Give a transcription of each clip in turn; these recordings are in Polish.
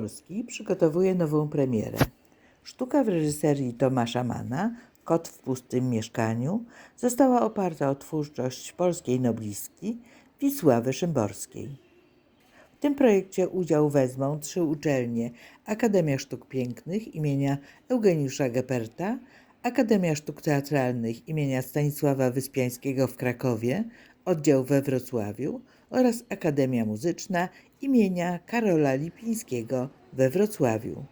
Polski przygotowuje nową premierę. Sztuka w reżyserii Tomasza Mana, Kot w pustym mieszkaniu, została oparta o twórczość polskiej noblistki Wisławy Szymborskiej. W tym projekcie udział wezmą trzy uczelnie: Akademia Sztuk Pięknych imienia Eugeniusza Geperta, Akademia Sztuk Teatralnych imienia Stanisława Wyspiańskiego w Krakowie, oddział we Wrocławiu oraz Akademia Muzyczna imienia Karola Lipińskiego we Wrocławiu.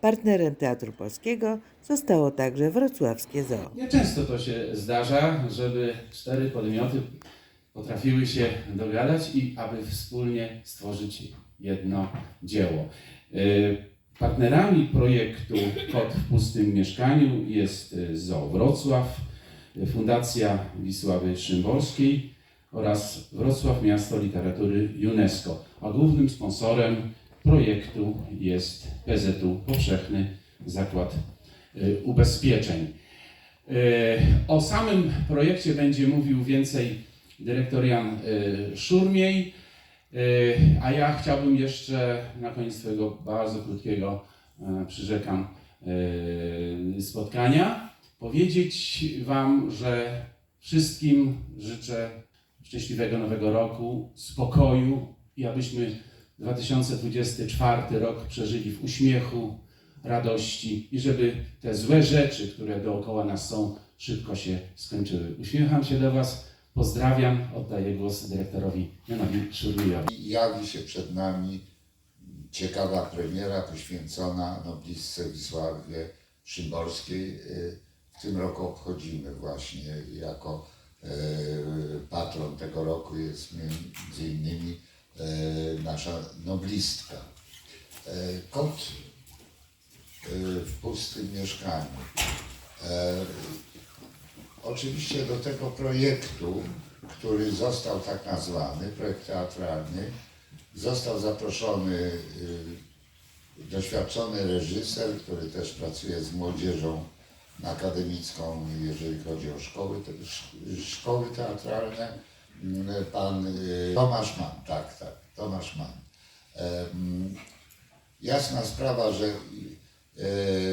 Partnerem Teatru Polskiego zostało także wrocławskie zoo. Nieczęsto to się zdarza, żeby cztery podmioty potrafiły się dogadać i aby wspólnie stworzyć jedno dzieło. Y, Partnerami projektu Kot w pustym mieszkaniu jest y, Zoo Wrocław, Fundacja Wisławy Szymborskiej oraz Wrocław Miasto Literatury UNESCO, a głównym sponsorem projektu jest PZU Powszechny Zakład y, Ubezpieczeń. Y, O samym projekcie będzie mówił więcej dyrektor Jan y, Szurmiej, a ja chciałbym jeszcze na koniec swojego bardzo krótkiego, przyrzekam, spotkania powiedzieć Wam, że wszystkim życzę szczęśliwego nowego roku, spokoju i abyśmy 2024 rok przeżyli w uśmiechu, radości i żeby te złe rzeczy, które dookoła nas są, szybko się skończyły. Uśmiecham się do Was, pozdrawiam, oddaję głos dyrektorowi Janowi Szurmijowi. Jawi się przed nami ciekawa premiera poświęcona noblistce Wisławie Szymborskiej. Y, W tym roku obchodzimy właśnie jako patron tego roku jest między innymi y, nasza noblistka. Y, Kot w pustym mieszkaniu. E, Oczywiście do tego projektu, który został tak nazwany, projekt teatralny, został zaproszony doświadczony reżyser, który też pracuje z młodzieżą akademicką, jeżeli chodzi o szkoły, te, sz- szkoły teatralne, mm, pan y, Tomasz Mann, tak, tak, Tomasz Mann. Jasna sprawa, że y,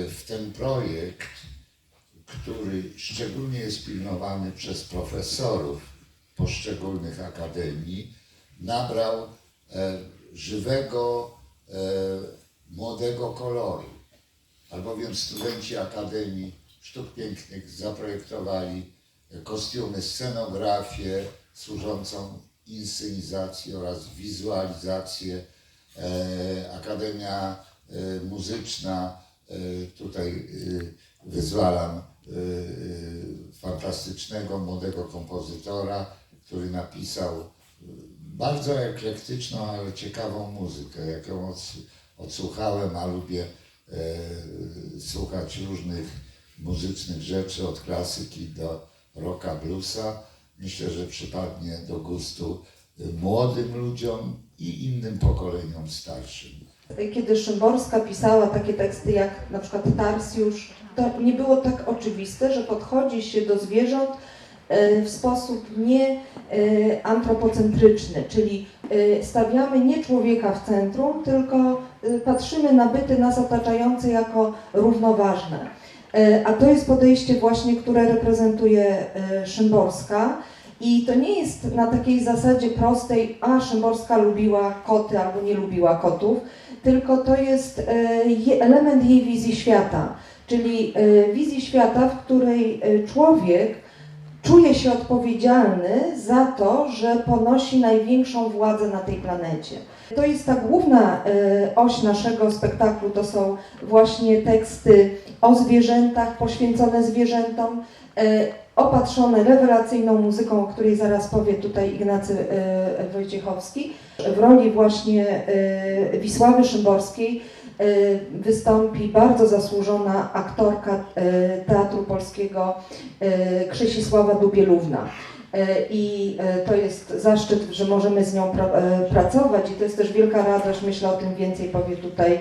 w ten projekt który szczególnie jest pilnowany przez profesorów poszczególnych akademii, nabrał e, żywego, e, młodego koloru. Albowiem studenci Akademii Sztuk Pięknych zaprojektowali kostiumy, scenografię służącą inscenizacji oraz wizualizację. E, Akademia e, Muzyczna, e, tutaj e, wyzwalam e, e, fantastycznego młodego kompozytora, który napisał e, bardzo eklektyczną, ale ciekawą muzykę. Jak ją ods- odsłuchałem, a lubię e, słuchać różnych muzycznych rzeczy, od klasyki do rocka, bluesa. Myślę, że przypadnie do gustu e, młodym ludziom i innym pokoleniom starszym. Kiedy Szymborska pisała takie teksty jak na przykład Tarsjusz, to nie było tak oczywiste, że podchodzi się do zwierząt e, w sposób nie e, antropocentryczny, czyli stawiamy nie człowieka w centrum, tylko patrzymy na byty nas otaczające jako równoważne. E, A to jest podejście właśnie, które reprezentuje e, Szymborska. I to nie jest na takiej zasadzie prostej, a Szymborska lubiła koty albo nie lubiła kotów, tylko to jest e, element jej wizji świata, czyli wizji świata, w której człowiek czuje się odpowiedzialny za to, że ponosi największą władzę na tej planecie. To jest ta główna e, oś naszego spektaklu, to są właśnie teksty o zwierzętach, poświęcone zwierzętom, e, opatrzone rewelacyjną muzyką, o której zaraz powie tutaj Ignacy e, Wojciechowski. W roli właśnie Wisławy Szymborskiej wystąpi bardzo zasłużona aktorka Teatru Polskiego Krzysisława Dubielówna. E, I e, to jest zaszczyt, że możemy z nią e, pracować i to jest też wielka radość, myślę o tym więcej powie tutaj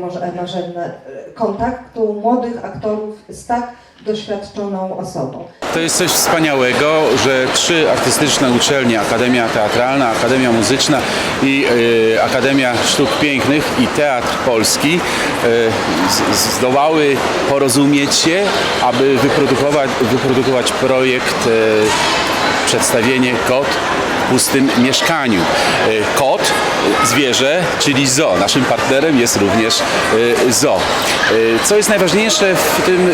może Marzena, e, kontaktu młodych aktorów z tak doświadczoną osobą. To jest coś wspaniałego, że trzy artystyczne uczelnie, Akademia Teatralna, Akademia Muzyczna i e, Akademia Sztuk Pięknych i Teatr Polski z- zdołały porozumieć się, aby wyprodukować, wyprodukować projekt e, przedstawienie Kot w pustym mieszkaniu. E, Kot, zwierzę, czyli zoo. Naszym partnerem jest również e, zoo. E, Co jest najważniejsze w tym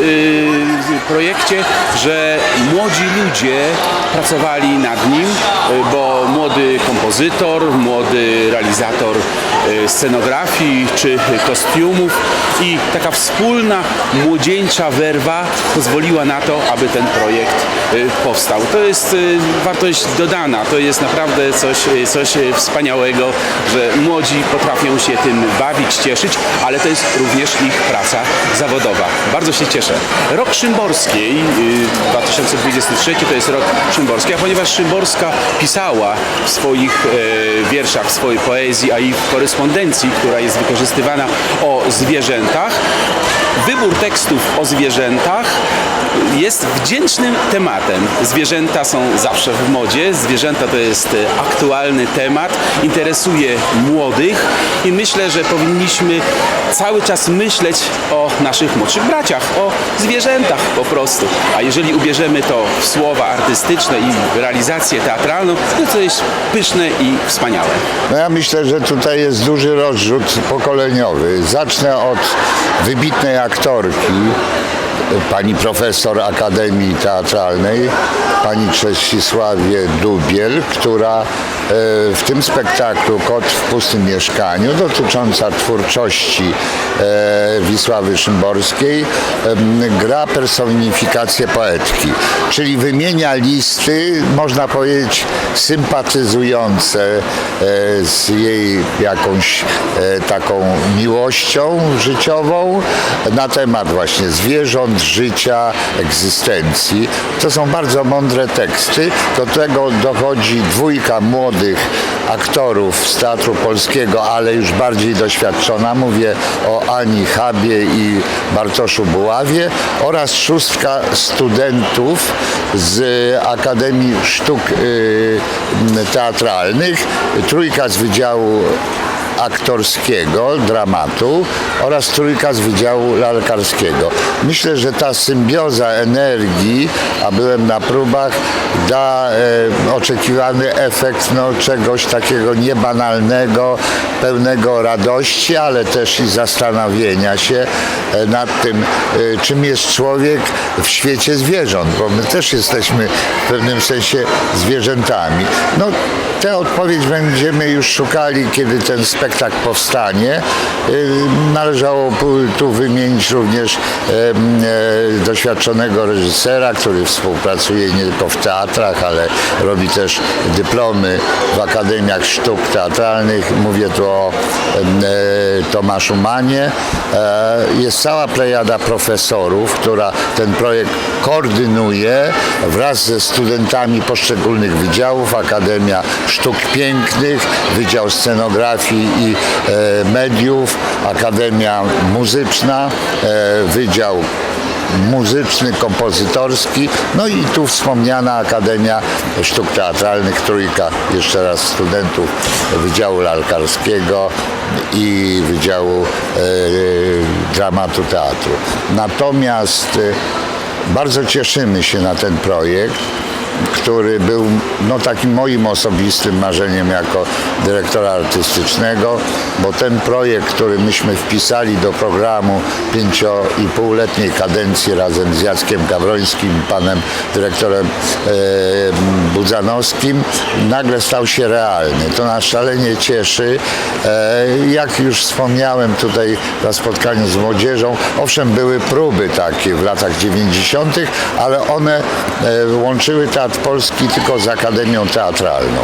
projekcie, że młodzi ludzie pracowali nad nim, e, bo młody kompozytor, młody realizator e, scenografii czy kostiumów i taka wspólna młodzieńcza werwa pozwoliła na to, aby ten projekt e, powstał. To jest wartość dodana, to jest naprawdę coś, coś wspaniałego, że młodzi potrafią się tym bawić, cieszyć, ale to jest również ich praca zawodowa. Bardzo się cieszę. Rok Szymborskiej y, 2023 to jest rok Szymborskiej, a ponieważ Szymborska pisała w swoich e, wierszach, w swojej poezji, a i w korespondencji, która jest wykorzystywana o zwierzętach, wybór tekstów o zwierzętach jest wdzięcznym tematem. Zwierzęta są zawsze w modzie, zwierzęta to jest e, aktualny temat, interesuje młodych i myślę, że powinniśmy cały czas myśleć o naszych młodszych braciach, o zwierzętach prostu. A jeżeli ubierzemy to w słowa artystyczne i realizację teatralną, to to jest pyszne i wspaniałe. No ja myślę, że tutaj jest duży rozrzut pokoleniowy. Zacznę od wybitnej aktorki, pani profesor Akademii Teatralnej, pani Czesisławie Dubiel, która e, w tym spektaklu Kot w pustym mieszkaniu, dotycząca twórczości e, Wisławy Szymborskiej, gra personifikację poetki, czyli wymienia listy, można powiedzieć, sympatyzujące e, z jej jakąś taką miłością życiową na temat właśnie zwierząt, życia, egzystencji. To są bardzo mądre teksty. Do tego dochodzi dwójka młodych aktorów z Teatru Polskiego, ale już bardziej doświadczona. Mówię o Ani Habie i Bartoszu Buławie oraz szóstka studentów z Akademii Sztuk y, Teatralnych. Trójka z Wydziału aktorskiego, dramatu oraz trójka z Wydziału Lalkarskiego. Myślę, że ta symbioza energii, a byłem na próbach, da e, oczekiwany efekt no, czegoś takiego niebanalnego, pełnego radości, ale też i zastanowienia się e, nad tym, e, czym jest człowiek w świecie zwierząt, bo my też jesteśmy w pewnym sensie zwierzętami. No, tę odpowiedź będziemy już szukali, kiedy ten spektakl powstanie. Y, Należało tu wymienić również e, doświadczonego reżysera, który współpracuje nie tylko w teatrach, ale robi też dyplomy w Akademiach Sztuk Teatralnych. Mówię tu o e, Tomaszu Manie. E, Jest cała plejada profesorów, która ten projekt koordynuje wraz ze studentami poszczególnych wydziałów. Akademia Sztuk Pięknych, Wydział Scenografii i e, Mediów, Akademia Muzyczna, e, Wydział muzyczny, kompozytorski, no i tu wspomniana Akademia Sztuk Teatralnych, trójka jeszcze raz studentów Wydziału Lalkarskiego i Wydziału e, Dramatu Teatru. Natomiast e, bardzo cieszymy się na ten projekt który był no, takim moim osobistym marzeniem jako dyrektora artystycznego, bo ten projekt, który myśmy wpisali do programu pięcio i półletniej kadencji razem z Jackiem Gawrońskim, panem dyrektorem e, Budzanowskim, nagle stał się realny. To nas szalenie cieszy. E, jak już wspomniałem tutaj na spotkaniu z młodzieżą, owszem, były próby takie w latach 90., ale one e, łączyły Teatr Polski, tylko z Akademią Teatralną.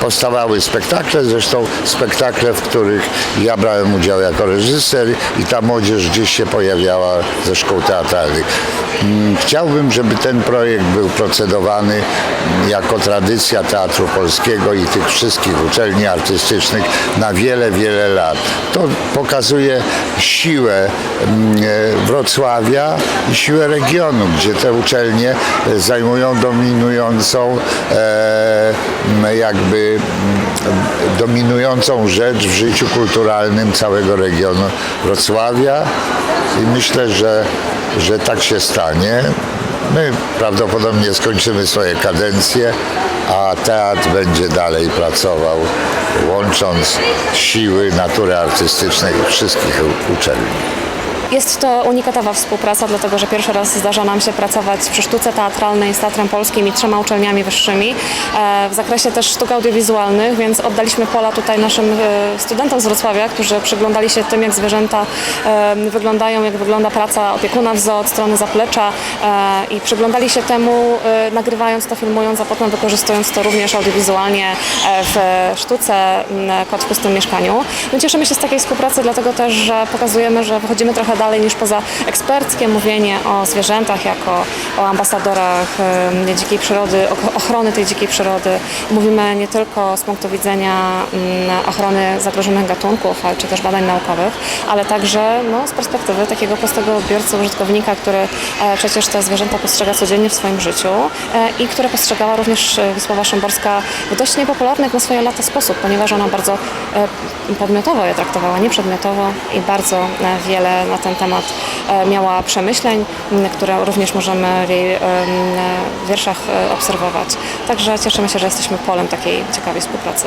Powstawały spektakle, zresztą spektakle, w których ja brałem udział jako reżyser i ta młodzież gdzieś się pojawiała ze szkół teatralnych. Mm, Chciałbym, żeby ten projekt był procedowany jako tradycja Teatru Polskiego i tych wszystkich uczelni artystycznych na wiele, wiele lat. To pokazuje siłę mm, e, Wrocławia i siłę regionu, gdzie te uczelnie zajmują dominującą e, m, jakby dominującą rzecz w życiu kulturalnym całego regionu Wrocławia i myślę, że, że tak się stanie. My prawdopodobnie skończymy swoje kadencje, a teatr będzie dalej pracował, łącząc siły natury artystycznej wszystkich uczelni. Jest to unikatowa współpraca, dlatego że pierwszy raz zdarza nam się pracować przy sztuce teatralnej z Teatrem Polskim i trzema uczelniami wyższymi e, w zakresie też sztuk audiowizualnych, więc oddaliśmy pola tutaj naszym e, studentom z Wrocławia, którzy przyglądali się tym, jak zwierzęta wyglądają, jak wygląda praca opiekuna w zoo od strony zaplecza e, i przyglądali się temu, nagrywając to, filmując, a potem wykorzystując to również audiowizualnie w sztuce Kot w pustym mieszkaniu. My cieszymy się z takiej współpracy, dlatego też, że pokazujemy, że wychodzimy trochę dalej niż poza eksperckie mówienie o zwierzętach jako o ambasadorach dzikiej przyrody, ochrony tej dzikiej przyrody. Mówimy nie tylko z punktu widzenia mm, ochrony zagrożonych gatunków, czy też badań naukowych, ale także no, z perspektywy takiego prostego odbiorcy, użytkownika, który e, przecież te zwierzęta postrzega codziennie w swoim życiu e, i które postrzegała również e, Wisława Szymborska w dość niepopularny jak na swoje lata sposób, ponieważ ona bardzo podmiotowo je traktowała, nie przedmiotowo i bardzo wiele na ten temat e, miała przemyśleń, które również możemy w jej e, wierszach e, obserwować. Także cieszymy się, że jesteśmy polem takiej ciekawej współpracy.